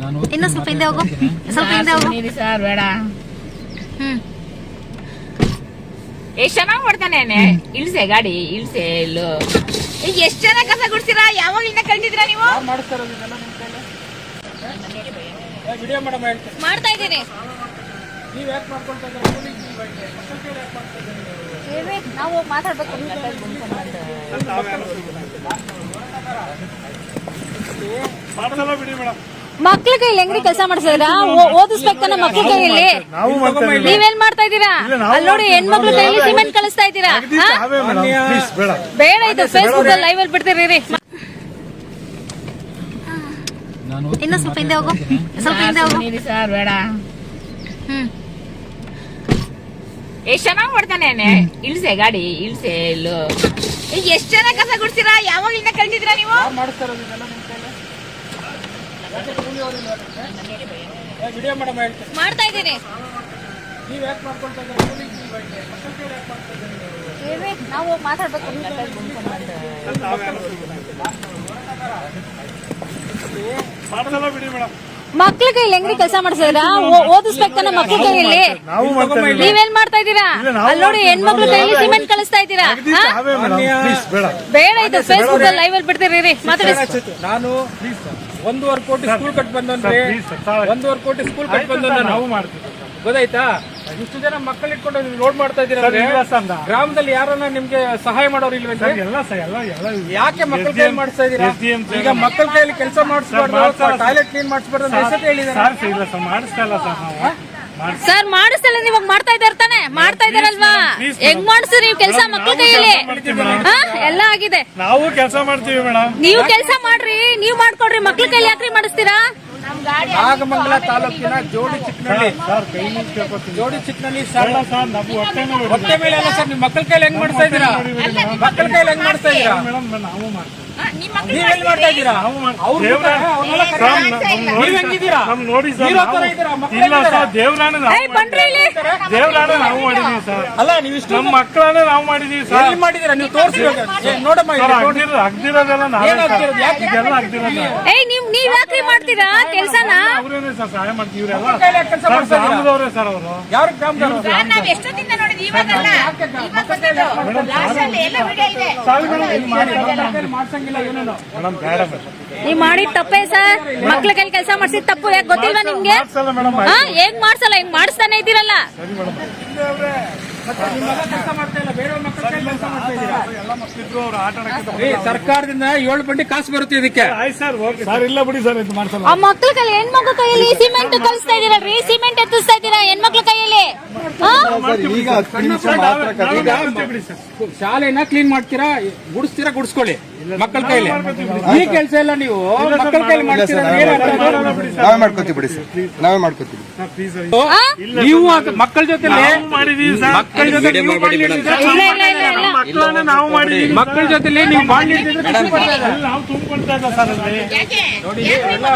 ನಾನು ಇನ್ನು ಸ್ವಲ್ಪ ಹಿಂದೆ ಹೋಗು. ಸ್ವಲ್ಪ ಹಿಂದೆ ಹೋಗು. ಸರ್ ಬೇಡ. ಹ್ಮ್. ಎಷ್ಟ್ ಚೆನ್ನಾಗ್ ಮಾಡ್ತಾನೆ ಇಳ್ಸೆ ಗಾಡಿ ಇಳ್ಸೆ ಇಲ್ಲು. ಈಗ ಎಷ್ಟ್ ಚೆನ್ನಾಗ್ ಕಸ ಗುಡ್ಸಿರಾ? ಇನ್ನ ಕಳ್ದಿದ್ದೀರಾ ನೀವು? ಮಾಡ್ತಾ ಇದ್ದೀನಿ. ನೀವ್ ಮಾತಾಡ್ಬೇಕು. ಮೇಡಮ್. ಮಕ್ಳ ಕೈಲಿ ಹೆಂಗ್ರಿ ಕೆಲಸ ಮಾಡಿಸಿದ್ರ ಓದಿಸ್ಬೇಕನ್ನ ಮಕ್ಳ ಕೈಯಲ್ಲಿ? ನೀವೇನ್ ಮಾಡ್ತಾ ಇದ್ದೀರಾ? ಅಲ್ಲಿ ನೋಡಿ ಹೆಣ್ಮಕ್ಳ ಕೈಲಿ ಸಿಮೆಂಟ್ ಕಳಿಸ್ತಾ ಇದ್ದೀರಾ? ಬೇಡ ಬೇಡ. ಇದು ಫೇಸ್ಬುಕ್ ಅಲ್ಲಿ ಲೈವ್ ಅಲ್ಲಿ ಬಿಡ್ತೀರಿ ಇನ್ನ ನಾನು ಇನ್ನು ಸ್ವಲ್ಪ ಹಿಂದೆ ಹೋಗು. ಸ್ವಲ್ಪ ಹಿಂದೆ ಹೋಗು. ಸರ್ ಬೇಡ. ಹ್ಮ್. ಎಷ್ಟ್ ಚೆನ್ನಾಗ್ ಮಾಡ್ತಾನೆ ಇಳ್ಸೆ ಗಾಡಿ ಇಳ್ಸೆ ಇಲ್ಲೋ. ಈಗ ಎಷ್ಟ್ ಚೆನ್ನಾಗ್ ಕಸ ಯಾವಾಗ ಇನ್ನ ಕಂಡಿದ್ರ ನೀವು? ಇದ್ದೀರಾ ಇದ್ದೀನಿ. ನಾವು ಮಾತಾಡ್ಬೇಕು ಬಿಡಿ ಮೇಡಮ್. ಮಕ್ಳ ಕೈಲಿ ಹೆಂಗ್ರಿ ಕೆಲಸ ಮಾಡ್ಸಿದ್ರ ಓದಿಸ್ಬೇಕನ್ನ ಮಕ್ಳ ಕೈಯಲ್ಲಿ ನಾವು ಮಾಡ್ತಾ ನೀವೇನ್ ಮಾಡ್ತಾ ಇದ್ದೀರಾ? ಅಲ್ಲಿ ನೋಡಿ ಹೆಣ್ಮಕ್ಳ ಕೈಯಲ್ಲಿ ಸಿಮೆಂಟ್ ಕಳಿಸ್ತಾ ಇದ್ದೀರಾ? ಬೇಡ. ಬೇಡ ಇದು ಫೇಸ್ಬುಕ್ ಅಲ್ಲಿ ಲೈವ್ ಅಲ್ಲಿ ಬಿಡ್ತೀರಿ ರೀ. ಮಾತಾಡಿ. ನಾನು ಒಂದೂವರೆ ಕೋಟಿ ಸ್ಕೂಲ್ ಕಟ್ ಬಂದ್ರೆ. ಒಂದೂವರೆ ಕೋಟಿ ಸ್ಕೂಲ್ ಕಟ್ ಬಂದ್ರೆ ನಾವು ಮಾಡ್ತೀವಿ. ಗೊತ್ತಾಯ್ತಾ? ಇಷ್ಟು ಜನ ಮಕ್ಕಳು ಇಟ್ಕೊಂಡು ನೀವು ಲೋಡ್ ಮಾಡ್ತಾ ಇದ್ದೀರಾ ಗ್ರಾಮದಲ್ಲಿ ಯಾರನ್ನ ನಿಮ್ಗೆ ಸಹಾಯ ಮಾಡೋರು ಇಲ್ವೇ ಸರ್, ಎಲ್ಲ ಸರ್ ಎಲ್ಲ ಎಲ್ಲ ಯಾಕೆ ಮಕ್ಕಳ ಕೈ ಮಾಡಿಸ್ತಾ ಇದ್ದೀರಾ ಈಗ ಮಕ್ಕಳ ಕೈಯಲ್ಲಿ ಕೆಲಸ ಮಾಡಿಸ್ಬಾರ್ದು ಸರ್. ಟಾಯ್ಲೆಟ್ ಕ್ಲೀನ್ ಮಾಡಿಸ್ಬಾರ್ದು ಅಂತ ಸರ್ ಸರ್, ಇಲ್ಲ ಸರ್ ಮಾಡಿಸ್ತಾ ಇಲ್ಲ ಸರ್ ನಾವು. ಸರ್ ಮಾಡಿಸ್ತಲ್ಲ ಇವಾಗ ಮಾಡ್ತಾ ಇದ್ದಾರೆ ತಾನೆ? ಮಾಡ್ತಾ ಇದಾರಲ್ವಾ? ಹೆಂಗ್ ಮಾಡಿಸ್ತೀರಿ ನೀವು ಕೆಲಸ ಮಕ್ಕಳ ಕೈಯಲ್ಲಿ? ಎಲ್ಲ ಆಗಿದೆ. ನಾವು ಕೆಲಸ ಮಾಡ್ತೀವಿ ಮೇಡಮ್ ನೀವು ಕೆಲಸ ಮಾಡ್ರಿ ನೀವ್ ಮಾಡ್ಕೊಡ್ರಿ ಮಕ್ಳ ಕೈಯಲ್ಲಿ ಯಾಕ್ರಿ ಮಾಡಿಸ್ತೀರಾ? ನಾಗಮಂಗಲ ತಾಲೂಕಿನ ಜೋಡಿ ಚಿಕ್ಕನಹಳ್ಳಿ. ಜೋಡಿ ಚಿಕ್ಕನಹಳ್ಳಿ ಸರ್. ಸರ್ ನಾವು ಹೊಟ್ಟೆ ಮೇಲೆ ಹೊಡಿತೀವಿ. ಹೊಟ್ಟೆ ಮೇಲೆ ಅಲ್ಲ ಸರ್ ನಿಮ್ ಮಕ್ಕಳ ಕೈಲಿ ಹೆಂಗ್ ಮಾಡ್ತಾ ಇದ್ದೀರಾ? ಮಕ್ಕಳ ಕೈಲಿ ಹೆಂಗ್ ಮಾಡ್ತಾ ಇದ್ದೀರಾ? ಮೇಡಮ್ ನಾವು ಮಾಡ್ತೀವಿ ನೀವ್ ಹೆಂಗ್ ಮಾಡ್ತಾ ಇದ್ದೀರಾ? ನಾವು ಹೆಂಗಿದ್ದೀರಾ? ನಮ್ ನೋಡಿ ಸರ್. ಹೀರೋ ತರ ಇದ್ದೀರಾ? ಮಕ್ಳು ಇಲ್ಲ? ಸರ್ ದೇವ್ರಾಣೆ ನಾವು ಬನ್ರಿ ಇಲ್ಲಿ. ನಾವು ಮಾಡಿದೀವಿ ಸರ್. ಅಲ್ಲ ನೀವು ಇಷ್ಟು ನಮ್ಮ ಮಕ್ಕಳನ್ನೇ ನಾವು ಮಾಡಿದೀವಿ ಸರ್. ಎಲ್ಲಿ ಮಾಡಿದ್ದೀರಾ? ನೀವು ತೋರಿಸಿ ನೋಡಮ್ಮ ಸರ್ ನೋಡಿ. ಅಗ್ದಿರ ಅಗ್ದಿರೋದೆಲ್ಲ ನಾವೇ ಏನ್ ಸರ್. ಅಗ್ದಿರೋದು? ಯಾಕೆ? ಇದೆಲ್ಲ ಅಗ್ದಿರೋದು ಏಯ್ ನೀವ್ ನೀವ್ ಯಾಕ್ರಿ ಮಾಡ್ತೀರಾ? ಕೆಲ್ಸನ? ಅವರೇನೆ ಸರ್ ಸಹಾಯ ಮಾಡ್ತೀವಿ ಇವರೆಲ್ಲ. ಕೈಲಿ ಯಾಕೆ ಕೆಲ್ಸ ಸರ್ ಮಾಡ್ತಾ ಇದ್ದೀರಾ? ಗ್ರಾಮದವ್ರೆ ಸರ್ ಅವರು. ಯಾರು ಗ್ರಾಮದವ್ರು? ನಾವ್ ಎಷ್ಟೊತ್ತಿಂದ ನೋಡಿದ್ವಿ ನೀವ್ ಮಾಡಿದ್ ತಪ್ಪೇ ಸರ್. ಮಕ್ಳ ಕೈಲಿ ಕೆಲಸ ಮಾಡ್ಸಿದ್ ತಪ್ಪು. ಯಾಕೆ ಗೊತ್ತಿಲ್ವಾ ನಿಮ್ಗೆ? ಹೆಂಗ್ ಮೇಡಮ್ ಹಾ ಹೇಗ್ ಮಾಡ್ಸಲ್ಲ? ಹಿಂಗ್ ಮಾಡಿಸ್ತಾನೆ ಇದ್ದೀರಲ್ಲ. ಸರಿ ಮೇಡಮ್ ನಿಮ್ಮೆಲ್ಲ ಕೆಲಸ ಮಾಡ್ತಾ ಇಲ್ಲ ಬೇರೆ ಮಕ್ಕಳ ಕೈಲಿ ಕೆಲಸ ಮಾಡ್ತಾ ಇದ್ದೀರಾ? ಎಲ್ಲ ಮಕ್ಕಳಿದ್ರು ಅವ್ರು ಆಟ ಆಡಕ್ಕೆ ಏ, ಸರ್ಕಾರದಿಂದ ಏಳು ಬಂಡಿ ಕಾಸು ಬರುತ್ತೆ ಇದಕ್ಕೆ. ಆಯ್ತು ಸರ್ ಸರ್. ಇಲ್ಲ ಬಿಡಿ ಸರ್ ಇದು ಮಾಡ್ಸಲ್ಲ. ಆ ಮಕ್ಳ ಕೈಲಿ ಹೆಣ್ಮಕ್ಳ ಕೈಯಲ್ಲಿ ಸಿಮೆಂಟ್ ಕಲಿಸ್ತಾ ಇದೀರಲ್ರಿ ಸಿಮೆಂಟ್ ಎತ್ತಿಸ್ತಾ ಇದೀರಾ ಹೆಣ್ಮಕ್ಳ ಕೈಯಲ್ಲಿ ಶಾಲೆನ ಕ್ಲೀನ್ ಮಾಡ್ತೀರಾ? ಗುಡಿಸ್ತೀರಾ? ಗುಡಿಸ್ಕೊಳ್ಳಿ. ಮಕ್ಕಳ ಕೈಲಿ. ಈ ಕೆಲಸ ಎಲ್ಲ ನೀವು ಮಕ್ಕಳ ಕೈಲಿ ಮಾಡ್ತೀರಾ? ನಾವೇ ಮಾಡ್ಕೊತೀವಿ. ಬಿಡಿ ಸರ್. ನಾವೇ ಮಾಡ್ಕೋತೀವಿ? ನೀವು ಮಕ್ಕಳ ಜೊತೆ ಮಾಡಿದೀವಿ ಸರ್. ಮಕ್ಕಳ ಜೊತೆ ನೀವು ಬಾಂಡ್ ಹಿಡಿದಿದ್ರೆ ಇಲ್ಲ ಇಲ್ಲ ಇಲ್ಲ ಇಲ್ಲ ನಮ್ಮ ಮಕ್ಕಳನ್ನ ನಾವು ಮಾಡಿದೀವಿ ಮಕ್ಕಳ ಜೊತೆಲಿ ನೀವು ಬಾಂಡ್ ನೋಡಿ ಎಲ್ಲ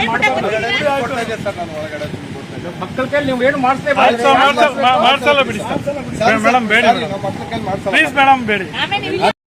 ಮಕ್ಕಳ ಕೈಲಿ ನೀವು ಏನು ಮಾಡಿಸ್ತೇ ಮಾಡ್ಸಲ್ಲ ಬಿಡಿ ಮೇಡಮ್ ಬೇಡಿ ಪ್ಲೀಸ್ ಮೇಡಮ್ ಬೇಡಿ. ಆಮೇಲೆ